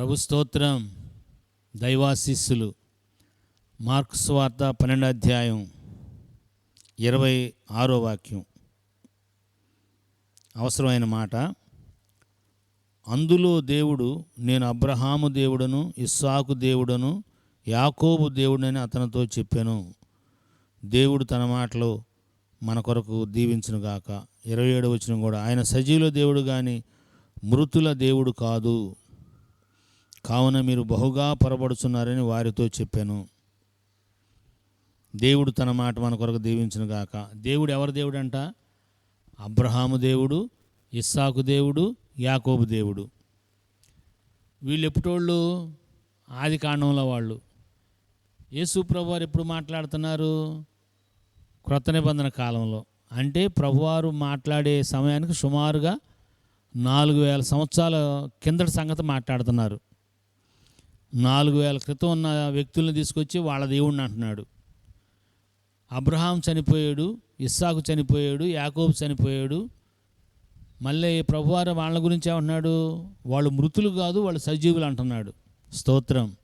ప్రభు స్తోత్రం. దైవాశిస్సులు. మార్క్స్ వార్త పన్నెండు అధ్యాయం ఇరవై ఆరో వాక్యం. అవసరమైన మాట. అందులో దేవుడు నేను అబ్రహాము దేవుడను ఇస్సాకు దేవుడను యాకోబు దేవుడని అతనితో చెప్పాను. దేవుడు తన మాటలో మన కొరకు దీవించునుగాక ఇరవై ఏడు వచ్చిన కూడా ఆయన సజీవుల దేవుడు కానీ మృతుల దేవుడు కాదు. కావున మీరు బహుగా పొరబడుచున్నారని వారితో చెప్పాను. దేవుడు తన మాట మన కొరకు దీవించిన గాక. దేవుడు ఎవరి దేవుడు అంట? అబ్రహాము దేవుడు ఇస్సాకు దేవుడు యాకోబు దేవుడు. వీళ్ళు ఎప్పుటోళ్ళు? ఆది కాండంలో వాళ్ళు. యేసు ప్రభువారు ఎప్పుడు మాట్లాడుతున్నారు? క్రొత్త నిబంధన కాలంలో. అంటే ప్రభువారు మాట్లాడే సమయానికి సుమారుగా నాలుగు వేల సంవత్సరాల కిందటి సంగతి మాట్లాడుతున్నారు. నాలుగు వేల క్రితం ఉన్న వ్యక్తులను తీసుకొచ్చి వాళ్ళ దేవుడిని అంటున్నాడు. అబ్రహాం చనిపోయాడు ఇస్సాకు చనిపోయాడు యాకోబు చనిపోయాడు. మళ్ళీ ప్రభువారు వాళ్ళ గురించి ఏమంటున్నాడు? వాళ్ళు మృతులు కాదు వాళ్ళు సజీవులు అంటున్నాడు. స్తోత్రం.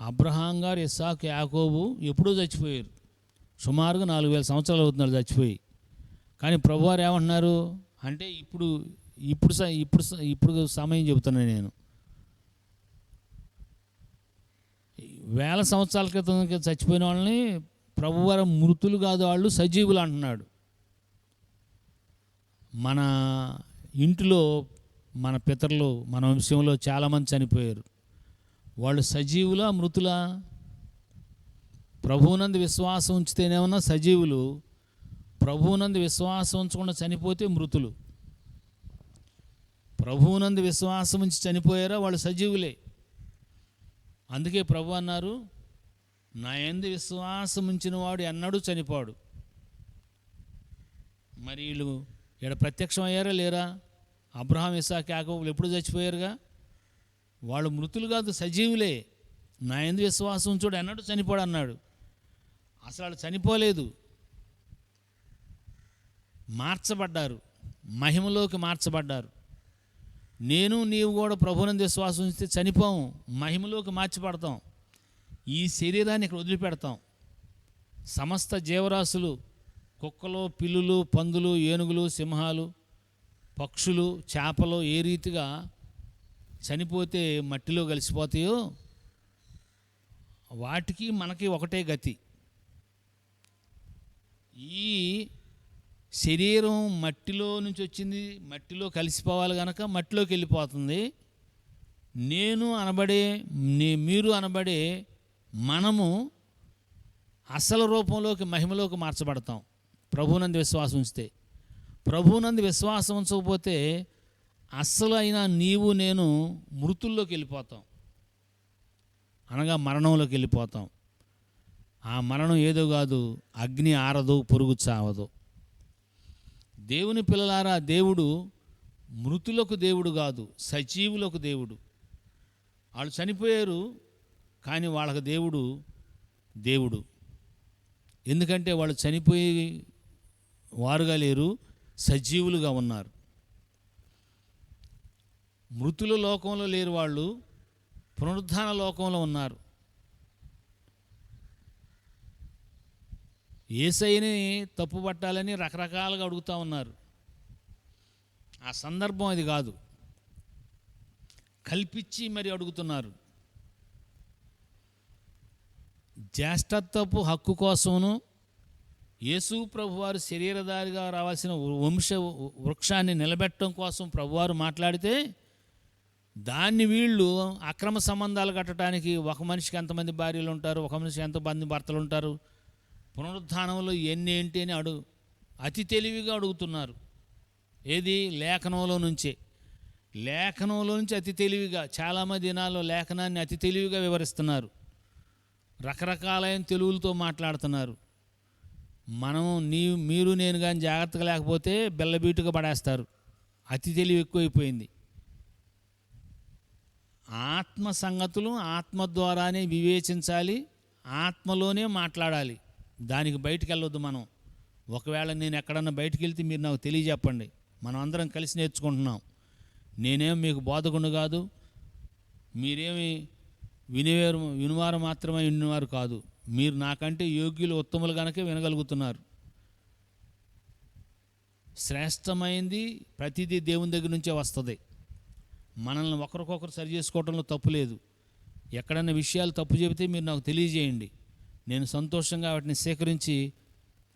అబ్రహాం గారు ఇస్సాకు యాకోబు ఎప్పుడో చచ్చిపోయారు. సుమారుగా నాలుగు వేల సంవత్సరాలు అవుతున్నారు చచ్చిపోయి. కానీ ప్రభువారు ఏమంటున్నారు? అంటే ఇప్పుడు ఇప్పుడు స- ఇప్పుడు ఇప్పుడు సమయం చెబుతున్నాను నేను. వేల సంవత్సరాల క్రితం చచ్చిపోయిన వాళ్ళని ప్రభువారు మృతులు కాదు వాళ్ళు సజీవులు అంటున్నాడు. మన ఇంటిలో మన పితరులు మన వంశంలో చాలామంది చనిపోయారు. వాళ్ళు సజీవులా మృతులా? ప్రభువునందు విశ్వాసం ఉంచితేనేమన్నా సజీవులు. ప్రభువునందు విశ్వాసం ఉంచకుండా చనిపోతే మృతులు. ప్రభువునందు విశ్వాసం ఉంచి చనిపోయారా? వాళ్ళు సజీవులే. అందుకే ప్రభు అన్నారు నా ఎందు విశ్వాసం ఉంచిన వాడు ఎన్నడూ చనిపోడు. మరి వీళ్ళు ఇక్కడ ప్రత్యక్షం అయ్యారా లేరా? అబ్రహాం ఇసాక్ యాకబులు ఎప్పుడు చచ్చిపోయారుగా? వాళ్ళు మృతులు కాదు సజీవులే. నా ఎందు విశ్వాసం ఉంచుడు ఎన్నడూ చనిపోడు అన్నాడు. అసలు వాళ్ళు చనిపోలేదు. మార్చబడ్డారు. మహిమలోకి మార్చబడ్డారు. నేను నీవు కూడా ప్రభునందు విశ్వాసం ఉంచితే చనిపోం మహిమలోకి మార్చబడతాం ఈ శరీరాన్ని ఇక్కడ వదిలిపెడతాం. సమస్త జీవరాశులు కుక్కలు పిల్లులు పందులు ఏనుగులు సింహాలు పక్షులు చేపలు ఏ రీతిగా చనిపోతే మట్టిలో కలిసిపోతాయో వాటికి మనకి ఒకటే గతి. ఈ శరీరం మట్టిలో నుంచి వచ్చింది మట్టిలో కలిసిపోవాలి కనుక మట్టిలోకి వెళ్ళిపోతుంది. నేను అనబడే నే- మీరు అనబడే మనము అసలు రూపంలోకి మహిమలోకి మార్చబడతాం. ప్రభునందు విశ్వాసం ఉంచితే. ప్రభునందు విశ్వాసం ఉంచకపోతే అస్సలు అయినా నీవు నేను మృతుల్లోకి వెళ్ళిపోతాం. అనగా మరణంలోకి వెళ్ళిపోతాం. ఆ మరణం ఏదో కాదు అగ్ని ఆరదు పురుగు చావదు. దేవుని పిల్లలారా దేవుడు మృతులకు దేవుడు కాదు సజీవులకు దేవుడు. వాళ్ళు చనిపోయారు కానీ వాళ్ళకి దేవుడు దేవుడు. ఎందుకంటే వాళ్ళు చనిపోయి వారుగా లేరు సజీవులుగా ఉన్నారు. మృతుల లోకంలో లేరు వాళ్ళు పునరుద్ధాన లోకంలో ఉన్నారు. ఏసైని తప్పు పట్టాలని రకరకాలుగా అడుగుతూ ఉన్నారు. ఆ సందర్భం అది కాదు. కల్పించి మరి అడుగుతున్నారు. జ్యేష్ఠత్వపు హక్కు కోసమును యేసు ప్రభువారు శరీరధారిగా రావాల్సిన వంశ వృక్షాన్ని నిలబెట్టడం కోసం ప్రభువారు మాట్లాడితే దాన్ని వీళ్ళు అక్రమ సంబంధాలు కట్టడానికి ఒక మనిషికి ఎంతమంది భార్యలు ఉంటారు ఒక మనిషికి ఎంతమంది భర్తలు ఉంటారు పునరుద్ధానంలో ఎన్ని ఏంటి అని అడుగు అతి తెలివిగా అడుగుతున్నారు. ఏది? లేఖనంలో నుంచే. లేఖనంలో నుంచి అతి తెలివిగా చాలామంది దినాల్లో లేఖనాన్ని అతి తెలివిగా వివరిస్తున్నారు. రకరకాలైన తెలుగులతో మాట్లాడుతున్నారు. మనం నీ మీరు నేను కానీ జాగ్రత్తగా లేకపోతే బెల్లబీటుగా పడేస్తారు. అతి తెలివి ఎక్కువైపోయింది. ఆత్మ సంగతులు ఆత్మ ద్వారానే వివేచించాలి ఆత్మలోనే మాట్లాడాలి. దానికి బయటికి వెళ్ళొద్దు మనం. ఒకవేళ నేను ఎక్కడన్నా బయటికి వెళ్తే మీరు నాకు తెలియజెప్పండి. మనం అందరం కలిసి నేర్చుకుంటున్నాం. నేనేం మీకు బోధకుడు కాదు. మీరేమి వినివేరు వినివారు మాత్రమే వినివారు కాదు. మీరు నాకంటే యోగ్యులు ఉత్తములు కనుక వినగలుగుతున్నారు. శ్రేష్టమైంది ప్రతిదీ దేవుని దగ్గర నుంచే వస్తుంది. మనల్ని ఒకరికొకరు సరి చేసుకోవడంలో తప్పు లేదు. ఎక్కడన్నా విషయాలు తప్పు చెబితే మీరు నాకు తెలియజేయండి. నేను సంతోషంగా వాటిని సేకరించి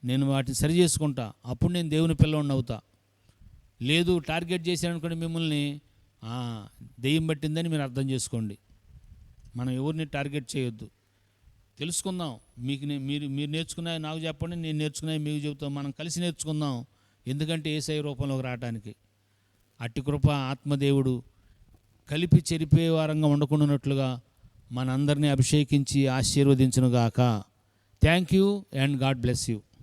నేను వాటిని సరి చేసుకుంటా. అప్పుడు నేను దేవుని పిల్లవాడిని అవుతా. లేదు టార్గెట్ చేశాననుకోండి మిమ్మల్ని దెయ్యం పట్టిందని మీరు అర్థం చేసుకోండి. మనం ఎవరిని టార్గెట్ చేయొద్దు. తెలుసుకుందాం. మీకు మీరు మీరు నేర్చుకున్నాయి నాకు చెప్పండి నేను నేర్చుకున్నాయి మీకు చెబుతాం. మనం కలిసి నేర్చుకుందాం. ఎందుకంటే ఏసై రూపంలోకి రావడానికి అట్టి కృప ఆత్మదేవుడు కలిపి చెరిపే వారంగా ఉండకుండానట్లుగా మనందరినీ అభిషేకించి ఆశీర్వదించునుగాక. Thank you and God bless you